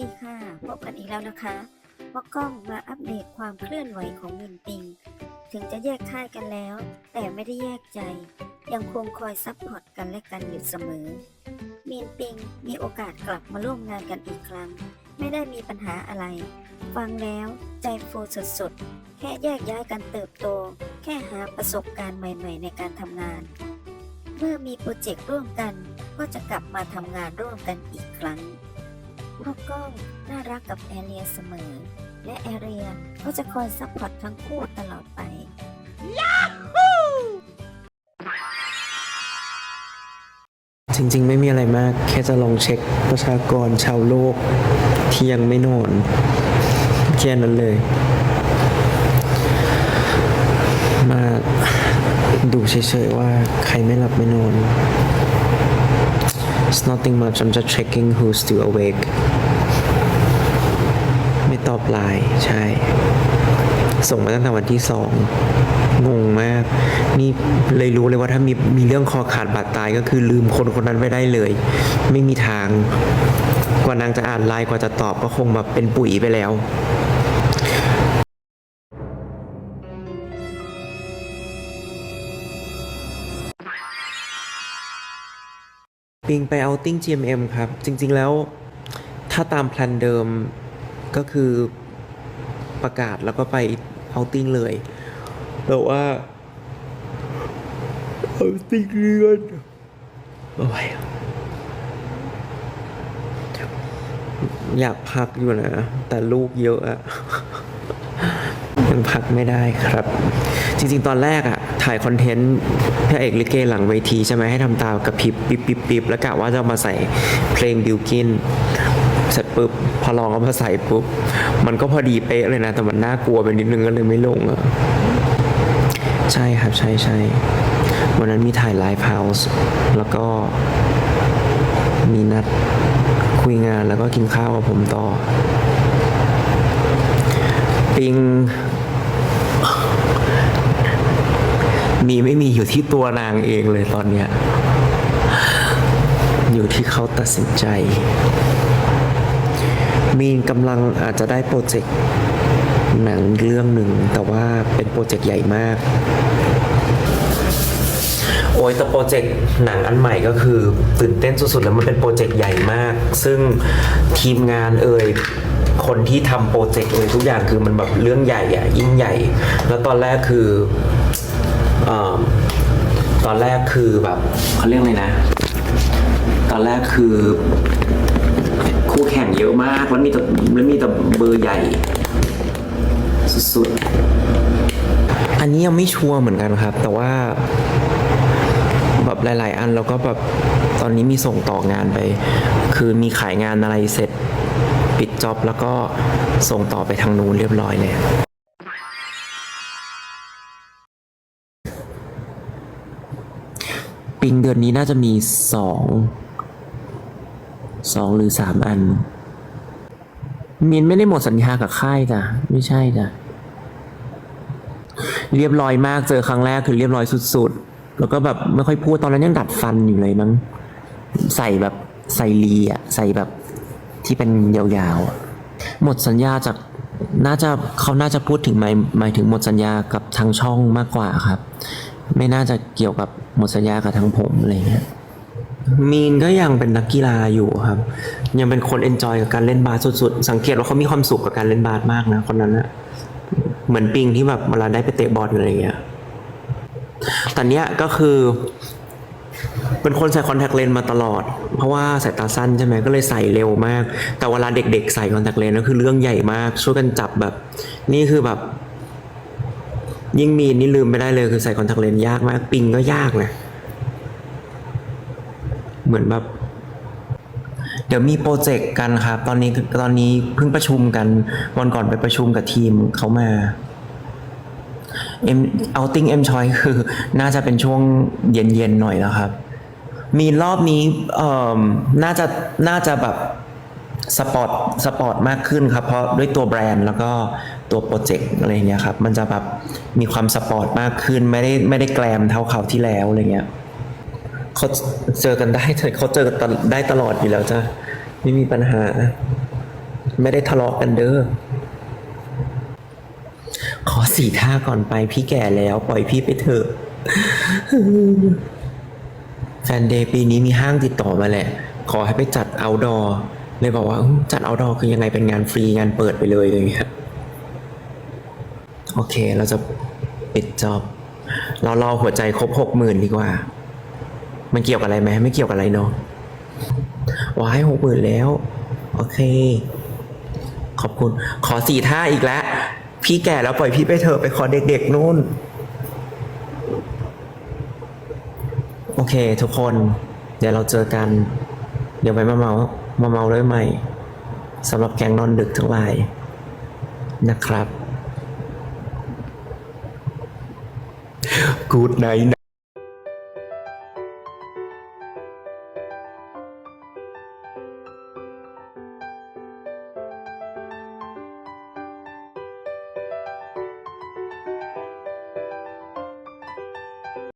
ดีค่ะ พบกันอีกแล้วนะคะว่ากล้องมาอัปเดตความเคลื่อนไหวของมินปิง ถึงจะแยกค่ายกันแล้ว แต่ไม่ได้แยกใจ ยังคงคอยซัพพอร์ตกันและกันอยู่เสมอมินปิงมีโอกาสกลับมาร่วมงานกันอีกครั้ง ไม่ได้มีปัญหาอะไร ฟังแล้วใจฟูสุดๆ แค่แยกย้ายกันเติบโต แค่หาประสบการณ์ใหม่ๆ ในการทำงาน เมื่อมีโปรเจกต์ร่วมกันก็จะกลับมาทำงานร่วมกันอีกครั้ง พ่อกล้องน่ารักกับแอเรียเสมอ และแอเรียก็จะคอยซัพพอร์ตทั้งคู่ตลอดไปจริงๆ ไม่มีอะไรมาก แค่จะลองเช็คประชากรชาวโลก ที่ยังไม่นอนแค่นั้นเลย มาดูเฉยๆว่าใครไม่หลับไม่นอน It's nothing much I'm just checking who's still awake ไม่ตอบไลน์ใช่ ส่งมาตั้งแต่วันที่สองงงมาก นี่เลยรู้เลยว่าถ้ามีมีเรื่องคอขาดบาดตายก็คือลืมคนคนนั้นไปได้เลย ไม่มีทาง กว่านางจะอ่านไลน์กว่าจะตอบก็คงแบบเป็นปุ๋ยไปแล้ว ปิงไปเอาติ้ง GMM ครับ จริง ๆ แล้วถ้าตามแพลนเดิมก็คือประกาศแล้วก็ไปเอาติ้งเลยแต่ว่าเอาติ้งเรื่อนโอ้ยอยากพักอยู่นะ แต่ลูกเยอะอะ ยังพักไม่ได้ครับ จริงๆ ตอนแรกอะถ่ายคอนเทนต์พระเอกลิเกหลังเวทีใช่ไหมให้ทำตากับพริบปิบปิบปิบแล้วกะว่าจะมาใส่เพลงบิวกินเสร็จปุ๊บพอลองเอามาใส่ปุ๊บ มันก็พอดีเป๊ะเลยนะ แต่มันน่ากลัวไปนิดนึงก็เลยไม่ลงอะใช่ครับใช่ใช่วันนั้นมีถ่ายไลฟ์เฮาส์แล้วก็มีนัดคุยงานแล้วก็กินข้าวกับผมต่อ ปิง ไม่มีอยู่ที่ตัวนางเองเลยตอนเนี้ยอยู่ที่เขาตัดสินใจ มีนกำลังอาจจะได้โปรเจกต์หนังเรื่องหนึ่ง แต่ว่าเป็นโปรเจกต์ใหญ่มาก โอ้ยแต่โปรเจกต์หนังอันใหม่ก็คือ ตื่นเต้นสุดๆ แล้วมันเป็นโปรเจกต์ใหญ่มาก ซึ่งทีมงานเอ่ยคนที่ทำโปรเจกต์เอ่ยทุกอย่างคือมันแบบเรื่องใหญ่อะยิ่งใหญ่ แล้วตอนแรกคือ เออตอนแรกคือแบบเขาเรียกอะไรนะ ตอนแรกคือ คู่แข่งเยอะมาก แล้วมีแต่แล้วมีแต่เบอร์ใหญ่ สุดๆอันนี้ยังไม่ชัวร์เหมือนกันครับ แต่ว่าแบบหลาย ๆ อันเราก็แบบตอนนี้มีส่งต่องานไป คือมีขายงานอะไรเสร็จปิดจ็อบแล้วก็ส่งต่อไปทางนู้นเรียบร้อยเลย ปิงเดือนนี้น่าจะมีสองสองหรือสามอัน มินไม่ได้หมดสัญญากับค่ายจ้ะไม่ใช่จ้ะเรียบร้อยมากเจอครั้งแรกคือเรียบร้อยสุดๆ แล้วก็แบบไม่ค่อยพูดตอนนั้นยังดัดฟันอยู่เลยมั้งใส่แบบใส่ลีอะใส่แบบที่เป็นยาวๆ หมดสัญญาจากน่าจะเขาน่าจะพูดถึงหมายหมายถึงหมดสัญญากับทางช่องมากกว่าครับ ไม่น่าจะเกี่ยวกับหมดสัญญากับทางผมอะไรเงี้ยมีนก็ยังเป็นนักกีฬาอยู่ครับ ยังเป็นคนเอนจอยกับการเล่นบาสสุดๆ สังเกตว่าเขามีความสุขกับการเล่นบาสมากนะคนนั้นนะเหมือนปิงที่แบบเวลาได้ไปเตะบอลอะไรอย่างเงี้ยแต่เนี้ยก็คือ เป็นคนใส่คอนแทคเลนส์มาตลอด เพราะว่าสายตาสั้นใช่ไหมก็เลยใส่เร็วมาก แต่เวลาเด็กๆ ใส่คอนแทคเลนส์ก็คือเรื่องใหญ่มาก ช่วยกันจับแบบ นี่คือแบบ ยิ่งมีนี่ลืมไม่ได้เลยคือใส่คอนแทคเลนส์ยากมาก ปิงก็ยากนะเหมือนแบบเดี๋ยวมีโปรเจกต์กันครับ ตอนนี้ตอนนี้เพิ่งประชุมกัน วันก่อนไปประชุมกับทีมเขามาเอ็มเอาติ้งเอ็มชอยคือ น่าจะเป็นช่วงเย็นๆหน่อยแล้วครับ มีรอบนี้เอ่อน่าจะน่าจะแบบ สปอร์ตสปอร์ตมากขึ้นครับ เพราะด้วยตัวแบรนด์แล้วก็ตัวโปรเจกต์อะไรเงี้ยครับ มันจะแบบมีความสปอร์ตมากขึ้น ไม่ได้ไม่ได้แกลมเท่าคราที่แล้วอะไรเงี้ยเขาเจอกันได้เขาเจอกันได้ตลอดอยู่แล้วจ้ะไม่มีปัญหา ไม่ได้ทะเลาะกันเด้อขอสี่ท่าก่อนไปพี่แก่แล้วปล่อยพี่ไปเถอะแฟนเดย์ปีนี้มีห้างติดต่อมาแหละ ขอให้ไปจัดเอาดอ เลยบอกว่าจัดเอาดอคือยังไงเป็นงานฟรีงานเปิดไปเลยอะไรอย่างเงี้ยโอเคเราจะปิดจอบ เรารอหัวใจครบหกหมื่นดีกว่า มันเกี่ยวกับอะไรไหมไม่เกี่ยวกับอะไรเนาะว้ายหกหมื่นแล้ว โอเค ขอบคุณ ขอสี่ท่าอีกแล้ว พี่แก่แล้วปล่อยพี่ไปเถอะไปขอเด็กๆนู่น โอเค ทุกคน เดี๋ยวเราเจอกัน เดี๋ยวไปมาเมา มาเมาด้วยใหม่สำหรับแกงนอนดึกทั้งหลายนะครับ กูดไน